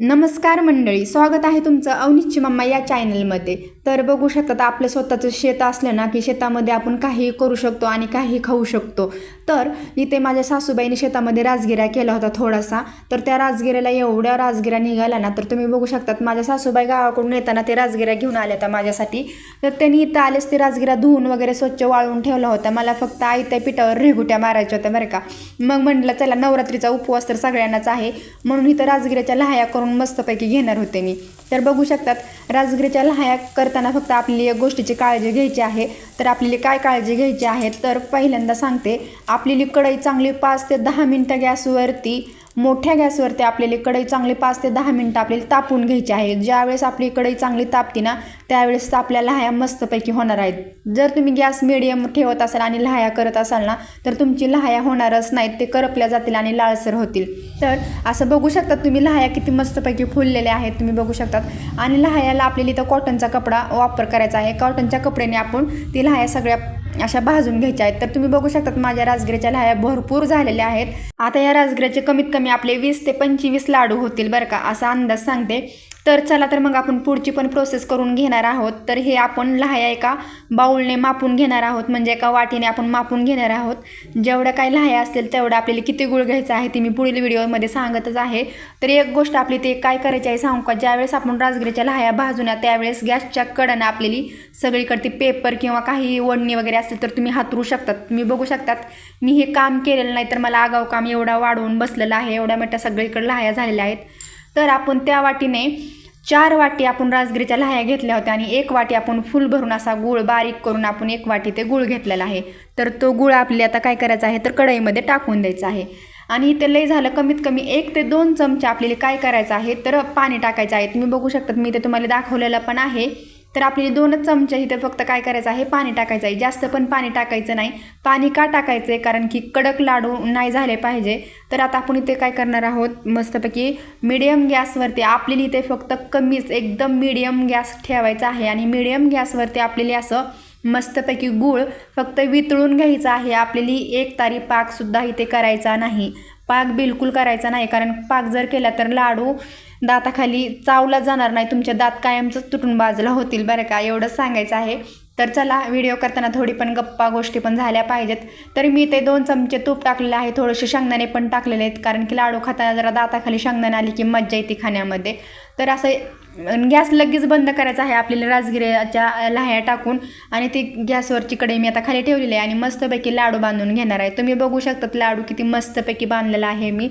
नमस्कार मंडळी स्वागत आहे तुमचं अवनिच्ची मम्मा या चॅनलमध्ये. तर बघू शकतात आपलं स्वतःचं शेत असलं ना की शेतामध्ये आपण काहीही करू शकतो आणि काही खाऊ शकतो. तर इथे माझ्या सासूबाईने शेतामध्ये राजगिरा केला होता थोडासा. तर त्या राजगिऱ्याला एवढ्या राजगिरा निघाला ना तर तुम्ही बघू शकतात माझ्या सासूबाई गावाकडून येताना ते राजगिरा घेऊन आल्या होत्या माझ्यासाठी. तर त्यांनी इथं आलेच ते राजगिरा धुवून वगैरे स्वच्छ वाळवून ठेवला होता. मला फक्त आयत्या पिठावर रेघुट्या मारायच्या होत्या बरं का. मग म्हटलं चला नवरात्रीचा उपवास तर सगळ्यांनाच आहे. म्हणून इथं राजगिऱ्याच्या लहाया करून मस्तपैकी घेणार होते मी. तर बघू शकतात राजगिरीच्या लहाया करताना फक्त आपली एक गोष्टीची काळजी घ्यायची आहे. तर आपल्याला काय काळजी घ्यायची आहे? तर पहिल्यांदा सांगते आपलेली कढई चांगली पाच ते दहा मिनटं गॅसवरती मोठ्या गॅसवरती आपल्याला कढई चांगली पाच ते दहा मिनटं आपल्याला तापून घ्यायची आहे. ज्यावेळेस आपली कढई चांगली तापती ना त्यावेळेस आपल्या लहाया मस्तपैकी होणार आहेत. जर तुम्ही गॅस मिडियम ठेवत असाल आणि लहाया करत असाल ना तर तुमची लहाया होणारच नाहीत ते करपल्या जातील आणि लाळसर होतील. तर असं बघू शकतात तुम्ही लहाया किती मस्तपैकी फुललेल्या आहेत तुम्ही बघू शकतात. आणि लहायाला आपल्याला इथं कॉटनचा कपडा वापर करायचा आहे. कॉटनच्या कपड्याने आपण ती लहाया सगळ्या अशा भाजून घ्यायच्या आहेत. तर तुम्ही बघू शकतात माझ्या राजगिऱ्याच्या लाह्या भरपूर झालेल्या आहेत. आता या राजगिऱ्याचे कमीत कमी आपले वीस ते पंचवीस लाडू होतील बरं का असा अंदाज सांगते. तर चला तर मग आपण पुढची पण प्रोसेस करून घेणार आहोत. तर हे आपण लहाया एका बाऊलने मापून घेणार आहोत. म्हणजे एका वाटीने आपण मापून घेणार आहोत. जेवढ्या काही लहाया असतील तेवढं आपल्याला किती गुळ घ्यायचा आहे ते मी पुढील व्हिडिओमध्ये सांगतच आहे. तर एक गोष्ट आपली ते काय करायची आहे सांगू का? ज्यावेळेस आपण राजगिरीच्या लहाया भाजून त्यावेळेस गॅसच्या कडनं आपल्याली सगळीकडती पेपर किंवा काही ओढणी वगैरे असेल तर तुम्ही हातरू शकतात. तुम्ही बघू शकतात. मी हे काम केलेलं नाही तर मला आगाऊ काम एवढा वाढवून बसलेलं आहे. एवढ्या मोठ्या सगळीकडे लहाया झालेल्या आहेत. तर आपण त्या वाटीने चार वाटी आपण राजगिरीच्या लाह्या घेतल्या होत्या आणि एक वाटी आपण फुल भरून असा गुळ बारीक करून आपण एक वाटी ते गुळ घेतलेला आहे. तर तो गुळ आपली आता काय करायचा आहे तर कढईमध्ये टाकून द्यायचा आहे. आणि इथे लय झालं कमीत कमी एक ते दोन चमचे आपल्याला काय करायचं आहे तर पाणी टाकायचं आहे. तुम्ही बघू शकतात मी ते तुम्हाला दाखवलेलं पण आहे. तर आपल्याला दोनच चमचे इथे फक्त काय करायचं आहे? पाणी टाकायचं आहे. जास्त पण पाणी टाकायचं नाही. पाणी का टाकायचं आहे कारण की कडक लाडू नाही झाले पाहिजे. तर आता आपण इथे काय करणार आहोत? मस्तपैकी मिडियम गॅसवरती आपल्याला इथे फक्त कमीच एकदम मिडियम गॅस ठेवायचा आहे. आणि मिडियम गॅसवरती आपल्याला असं मस्तपैकी गूळ फक्त वितळून घ्यायचा आहे. आपल्याला एक तारी पाकसुद्धा इथे करायचा नाही. पाक बिलकुल करायचा नाही. कारण पाक जर केला तर लाडू दाताखाली चावला जाणार नाही. तुमच्या दात कायमच तुटून बाजूला होतील बरं का? एवढंच सांगायचं आहे. तर चला व्हिडिओ करताना थोडी पण गप्पा गोष्टी पण झाल्या पाहिजेत. तर मी ते दोन चमचे तूप टाकलेले आहे. थोडेसे शेंगदाणे पण टाकलेले आहेत. कारण की लाडू खाताना जरा दाताखाली शेंगदाणे आली की मज्जा येते खाण्यामध्ये. तर असं गॅस लगेच बंद करायचा आहे आपल्याला राजगिऱ्याच्या लाह्या टाकून. आणि ती गॅसवरची कढई मी आता खाली ठेवलेली आहे आणि मस्तपैकी लाडू बांधून घेणार आहे. तुम्ही बघू शकतात लाडू किती मस्तपैकी बांधलेला आहे मी.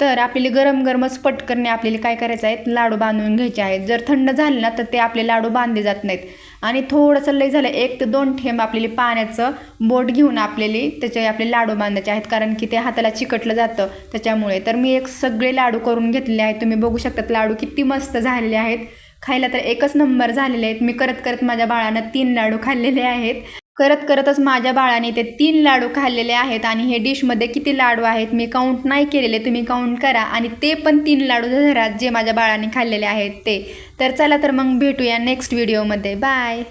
तर आपल्याला गरम गरमच पटकरणे आपल्याला काय करायचं आहे? लाडू बांधून घ्यायचे आहेत. जर थंड झाले ना तर ते आपले लाडू बांधले जात नाहीत. आणि थोडंसं लय झालं एक ते दोन थेंब आपल्याला पाण्याचं बोट घेऊन आपल्याला त्याचे आपले लाडू बांधायचे आहेत. कारण की ते हाताला चिकटलं जातं त्याच्यामुळे. तर मी एक सगळे लाडू करून घेतलेले आहेत. तुम्ही बघू शकतात लाडू किती मस्त झालेले आहेत. खायला तर एकच नंबर झालेले आहेत. मी करत करत माझ्या बाळानं तीन लाडू खाल्लेले आहेत. करत करतच माझ्या बाळाने ते तीन लाडू खाल्लेले आहेत आणि हे डिशमध्ये किती लाडू आहेत मी काउंट नाही केलेले तुम्ही काउंट करा. आणि ते पण तीन लाडू धरा जे माझ्या बाळाने खाल्लेले आहेत ते. तर चला तर मग भेटूया नेक्स्ट व्हिडिओमध्ये बाय